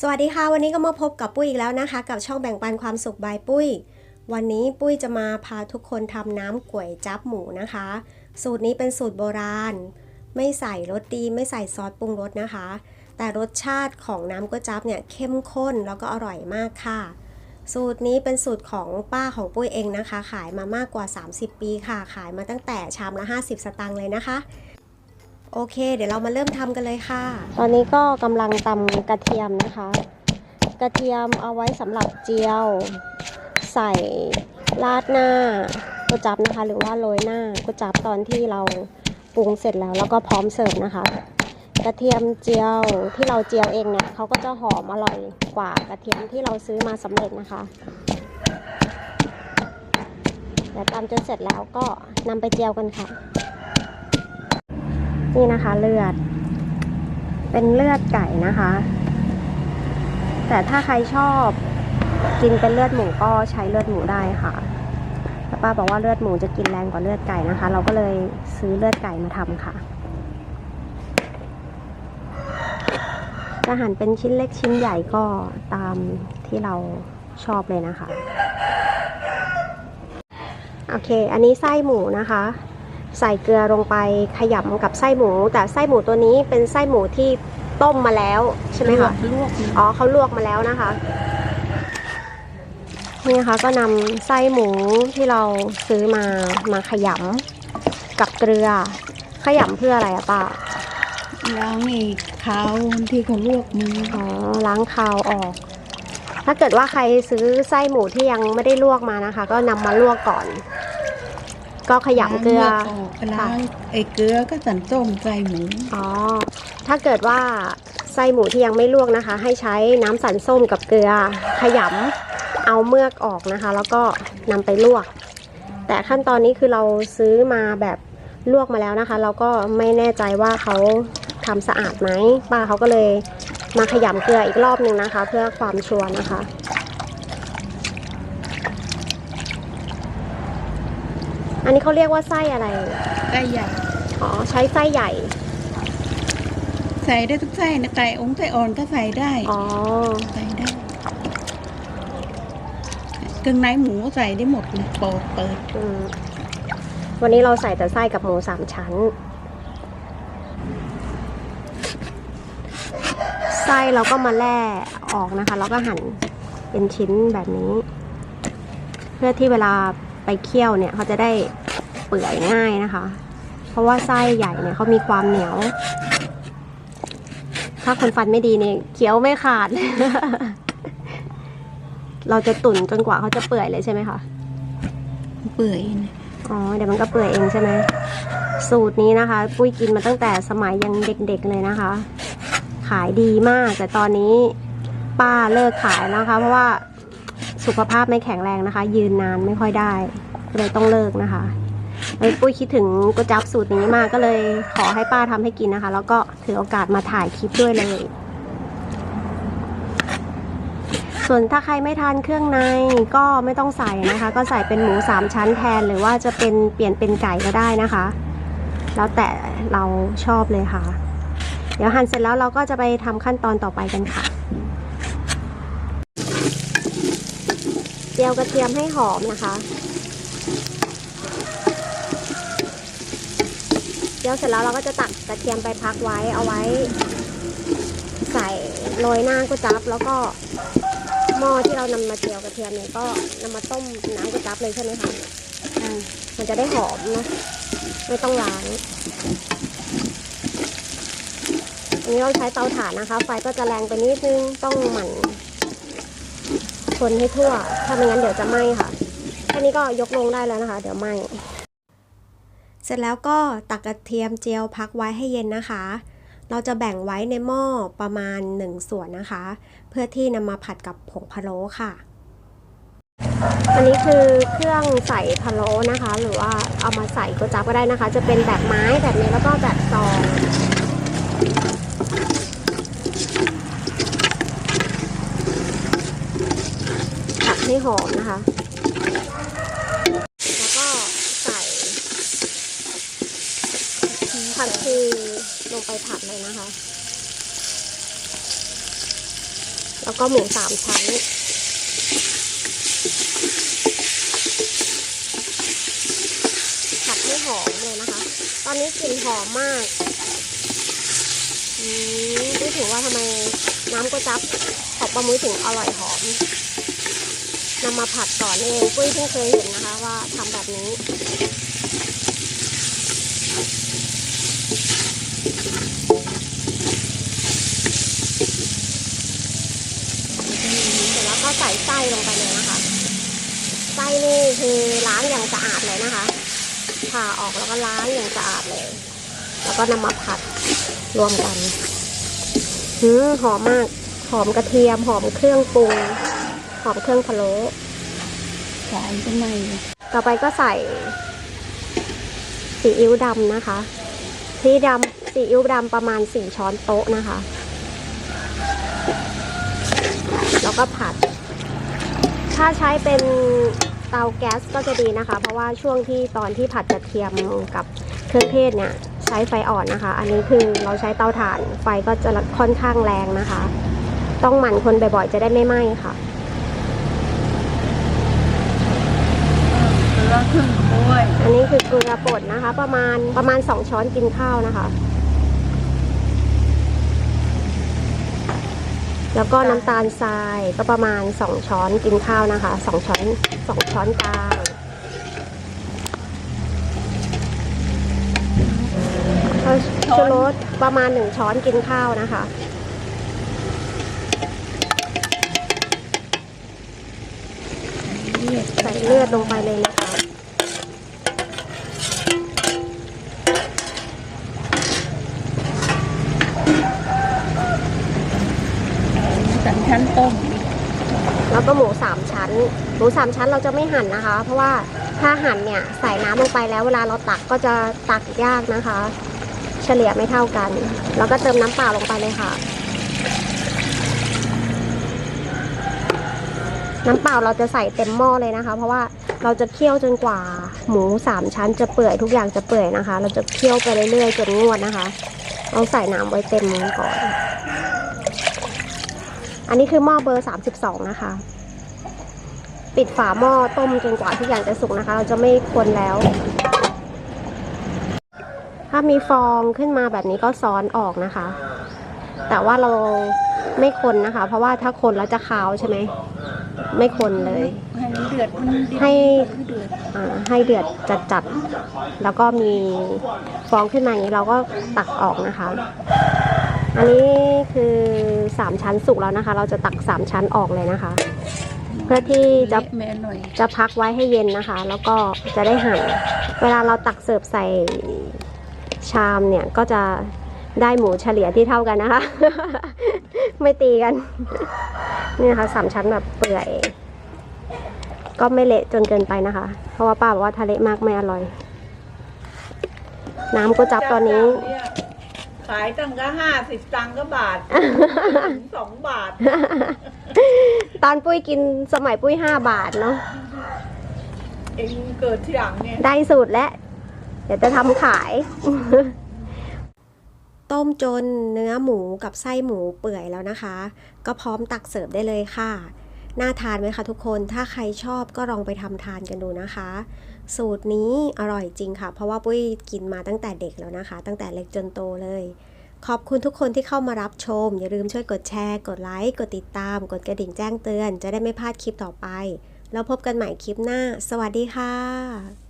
สวัสดีค่ะ วันนี้ก็มาพบกับปุ้ยอีกแล้วนะคะ กับช่องแบ่งปันความสุขบายปุ้ย วันนี้ปุ้ยจะมาพาทุกคนทำน้ำก๋วยจับหมูนะคะ สูตรนี้เป็นสูตรโบราณ ไม่ใส่รสดี ไม่ใส่ซอสปรุงรสนะคะ แต่รสชาติของน้ำก๋วยจับเนี่ยเข้มข้นแล้วก็อร่อยมากค่ะ สูตรนี้เป็นสูตรของป้าของปุ้ยเองนะคะ ขายมามากกว่า 30 ปีค่ะ ขายมาตั้งแต่ชามละ 50 สตางค์เลยนะคะ โอเค เดี๋ยวเรามาเริ่มทำกันเลยค่ะ ตอนนี้ก็กำลังตำกระเทียมนะคะ กระเทียมเอาไว้สำหรับเจียว ใส่ราดหน้าก๋วยจับนะคะ หรือว่าโรยหน้าก๋วยจับตอนที่เราปรุงเสร็จแล้ว แล้วก็พร้อมเสิร์ฟนะคะ กระเทียมเจียวที่เราเจียวเองเนี่ยเขาก็จะหอมอร่อยกว่ากระเทียมที่เราซื้อมาสำเร็จนะคะเดี๋ยวตำจนเสร็จแล้วก็นำไปเจียวกันค่ะ นี่นะคะเลือด เป็นเลือดไก่นะคะ แต่ถ้าใครชอบกินเป็นเลือดหมูก็ใช้เลือดหมูได้ค่ะแต่ป้าบอกว่าเลือดหมูจะกินแรงกว่าเลือดไก่นะคะ เราก็เลยซื้อเลือดไก่มาทำค่ะจะหั่นเป็นชิ้นเล็กชิ้นใหญ่ก็ตามที่เราชอบเลยนะคะ โอเค อันนี้ไส้หมูนะคะ ใส่เกลือลงไปขยำกับไส้หมู แต่ไส้หมูตัวนี้เป็นไส้หมูที่ต้มมาแล้วใช่ไหมคะลวกอ๋อเขาลวกมาแล้วนะคะนี่นะคะก็นำไส้หมูที่เราซื้อมามาขยำกับเกลือ ขยำเพื่ออะไรอะป้าล้างไอ้ขาวที่เขาลวกมืออ๋อล้างคาวออก ถ้าเกิดว่าใครซื้อไส้หมูที่ยังไม่ได้ลวกมานะคะ ก็นำมาลวกก่อน ก็ขยำเกลือล้างลืดออกล้างไอ้เกลือก็สันส้มใส่หมูอ๋อถ้าเกิดว่าไส้หมูที่ยังไม่ลวกนะคะ ให้ใช้น้ำสันส้มกับเกลือ ขยำเอาเมือกออกนะคะ แล้วก็นำไปลวก แต่ขั้นตอนนี้คือเราซื้อมาแบบลวกมาแล้วนะคะ เราก็ไม่แน่ใจว่าเขาทำสะอาดไหมป้าเขาก็เลยมาขยำเกลืออีกรอบหนึ่งนะคะ เพื่อความชัวร์นะคะ อันนี้เขาเรียกว่าไส้อะไรไก่ใหญ่ อ๋อ ใช้ไส้ใหญ่ ใส่ได้ทุกไส้นะไก่องค์ไก่อ่อนก็ใส่ได้ อ๋อ ใส่ได้เครื่องในหมูใส่ได้หมดเลยเปิดเปิด อืม วันนี้เราใส่แต่ไส้กับหมูสามชั้น ไส้เราก็มาแล่ออกนะคะ แล้วก็หั่นเป็นชิ้นแบบนี้ เพื่อที่เวลา ไปเคี่ยวเนี่ยเขาจะได้เปื่อยง่ายนะคะ เพราะว่าไส้ใหญ่เนี่ยเขามีความเหนียว ถ้าคนฟันไม่ดีเนี่ยเคี้ยวไม่ขาด เราจะตุ๋นจนกว่าเขาจะเปื่อยเลยใช่ไหมคะเปื่อยนะอ๋อเดี๋ยวมันก็เปื่อยเองใช่ไหมสูตรนี้นะคะ ปุ้ยกินมาตั้งแต่สมัยยังเด็กๆเลยนะคะ ขายดีมากแต่ตอนนี้ป้าเลิกขายแล้วนะคะ เพราะว่า สุขภาพไม่แข็งแรงนะคะ ยืนนานไม่ค่อยได้ก็เลยต้องเลิกนะคะปุ้ยคิดถึงก๋วยจั๊บสูตรนี้มากก็เลยขอให้ป้าทำให้กินนะคะ แล้วก็ถือโอกาสมาถ่ายคลิปด้วยเลย ส่วนถ้าใครไม่ทานเครื่องในก็ไม่ต้องใส่นะคะ ก็ใส่เป็นหมูสามชั้นแทนหรือว่าจะเป็นเปลี่ยนเป็นไก่ก็ได้นะคะ แล้วแต่เราชอบเลยค่ะ เดี๋ยวหั่นเสร็จแล้วเราก็จะไปทำขั้นตอนต่อไปกันค่ะ เจียวกระเทียมให้หอมนะคะเจียวเสร็จแล้วเราก็จะตักกระเทียมไปพักไว้เอาไว้ ใส่โรยหน้าก๋วยจั๊บแล้วก็หม้อที่เรานำมาเจียวกระเทียมเนี่ยก็นำมาต้มน้ำก๋วยจั๊บเลยใช่ไหมคะอ่ามันจะได้หอมนะไม่ต้องล้างอันนี้เราใช้เตาถ่านนะคะ ไฟก็จะแรงไปนิดนึงต้องหมั่น คนให้ทั่ว ถ้าไม่งั้นเดี๋ยวจะไหม้ค่ะ แค่นี้ก็ยกลงได้แล้วนะคะ เดี๋ยวไหม้ เสร็จแล้วก็ตักกระเทียมเจียวพักไว้ให้เย็นนะคะ เราจะแบ่งไว้ในหม้อประมาณ 1 ส่วนนะคะ เพื่อที่นำมาผัดกับผงพะโล้ค่ะ อันนี้คือเครื่องใส่พะโล้นะคะ หรือว่าเอามาใส่ก๋วยจั๊บก็ได้นะคะ จะเป็นแบบไม้แบบนี้แล้วก็แบบซองผัดให้หอมนะคะ แล้วก็ใส่ผักชีลงไปผัดเลยนะคะ แล้วก็หมูสามชั้นผัดให้หอมเลยนะคะ ตอนนี้กลิ่นหอมมากอืมรู้ถือว่าทำไมน้ำก๋วยจั๊บของปลาหมุ้ยถึงอร่อยหอม นำมาผัดก่อนเองปุ้ยเพิ่งเคยเห็นนะคะว่าทำแบบนี้เสร็จแล้วก็ใส่ไส้ลงไปเลยนะคะ ไส้นี่คือล้างอย่างสะอาดเลยนะคะผ่าออกแล้วก็ล้างอย่างสะอาดเลย แล้วก็นำมาผัดรวมกันหืมหอมมาก หอมกระเทียม หอมเครื่องปรุง หอมเครื่องพะโล้สายข้างในเลยต่อไปก็ใส่ซีอิ๊วดำนะคะซีดำซีอิ๊วดำประมาณสี่ช้อนโต๊ะนะคะ แล้วก็ผัด ถ้าใช้เป็นเตาแก๊สก็จะดีนะคะ เพราะว่าช่วงที่ตอนที่ผัดกระเทียมกับเครื่องเทศเนี่ยใช้ไฟอ่อนนะคะ อันนี้คือเราใช้เตาถ่านไฟก็จะค่อนข้างแรงนะคะ ต้องหมั่นคนบ่อยๆ จะได้ไม่ไหม้ค่ะ อครึ่งถ้วยอันนี้คือเกลือป่นนะคะ ประมาณประมาณ 2 ช้อนกินข้าวนะคะ แล้วก็น้ำตาลทรายก็ประมาณ 2 ช้อนกินข้าวนะคะ 2 ช้อน 2 ช้อนกลางชูรสประมาณ 1 ช้อนกินข้าวนะคะใส่เลือดลงไปเลยนะคะ ต้มแล้วก็หมูสามชั้น หมูสามชั้นเราจะไม่หั่นนะคะ เพราะว่าถ้าหั่นเนี่ยใส่น้ำลงไปแล้วเวลาเราตักก็จะตักยากนะคะ เฉลี่ยไม่เท่ากัน แล้วก็เติมน้ำเปล่าลงไปเลยค่ะ น้ำเปล่าเราจะใส่เต็มหม้อเลยนะคะ เพราะว่าเราจะเคี่ยวจนกว่า หมูสามชั้นจะเปื่อยทุกอย่างจะเปื่อยนะคะ เราจะเคี่ยวไปเรื่อยๆจนงวดนะคะ เอาใส่น้ำไว้เต็มก่อน อันนี้คือหม้อเบอร์ 32 นะคะ ปิดฝาหม้อต้มจนกว่าทุกอย่างจะสุกนะคะ เราจะไม่คนแล้ว ถ้ามีฟองขึ้นมาแบบนี้ก็ซ้อนออกนะคะ แต่ว่าเราไม่คนนะคะ เพราะว่าถ้าคนแล้วจะคาวใช่ไหม ไม่คนเลย ให้เดือดมันดีให้ให้เดือดอ่าให้เดือดจัดๆ แล้วก็มีฟองขึ้นมาอย่างนี้เราก็ตักออกนะคะ อันนี้คือสามชั้นสุกแล้วนะคะ เราจะตักสามชั้นออกเลยนะคะ เพื่อที่จะเละแม่หน่อยจะพักไว้ให้เย็นนะคะ แล้วก็จะได้หั่น เวลาเราตักเสิร์ฟใส่ชามเนี่ยก็จะได้หมูเฉลี่ยที่เท่ากันนะคะ ไม่ตีกัน นี่นะคะสามชั้นแบบเปื่อย ก็ไม่เละจนเกินไปนะคะ เพราะว่าป้าบอกว่าถ้าเละมากไม่อร่อย น้ำก็จับตอนนี้ ขายตั้งก็ห้าสิบตังค์ก็บาทถึงสองบาท ตอนปุ้ยกินสมัยปุ้ยห้าบาทเนาะเองเกิดที่หลังเนี่ย ได้สูตรแล้ว เดี๋ยวจะทำขาย ต้มจนเนื้อหมูกับไส้หมูเปื่อยแล้วนะคะ ก็พร้อมตักเสิร์ฟได้เลยค่ะ น่าทานไหมคะทุกคน ถ้าใครชอบก็ลองไปทำทานกันดูนะคะ สูตรนี้อร่อยจริงค่ะ เพราะว่าปุ้ยกินมาตั้งแต่เด็กแล้วนะคะ ตั้งแต่เล็กจนโตเลย ขอบคุณทุกคนที่เข้ามารับชม อย่าลืมช่วยกดแชร์ กดไลค์ กดติดตาม กดกระดิ่งแจ้งเตือน จะได้ไม่พลาดคลิปต่อไป แล้วพบกันใหม่คลิปหน้า สวัสดีค่ะ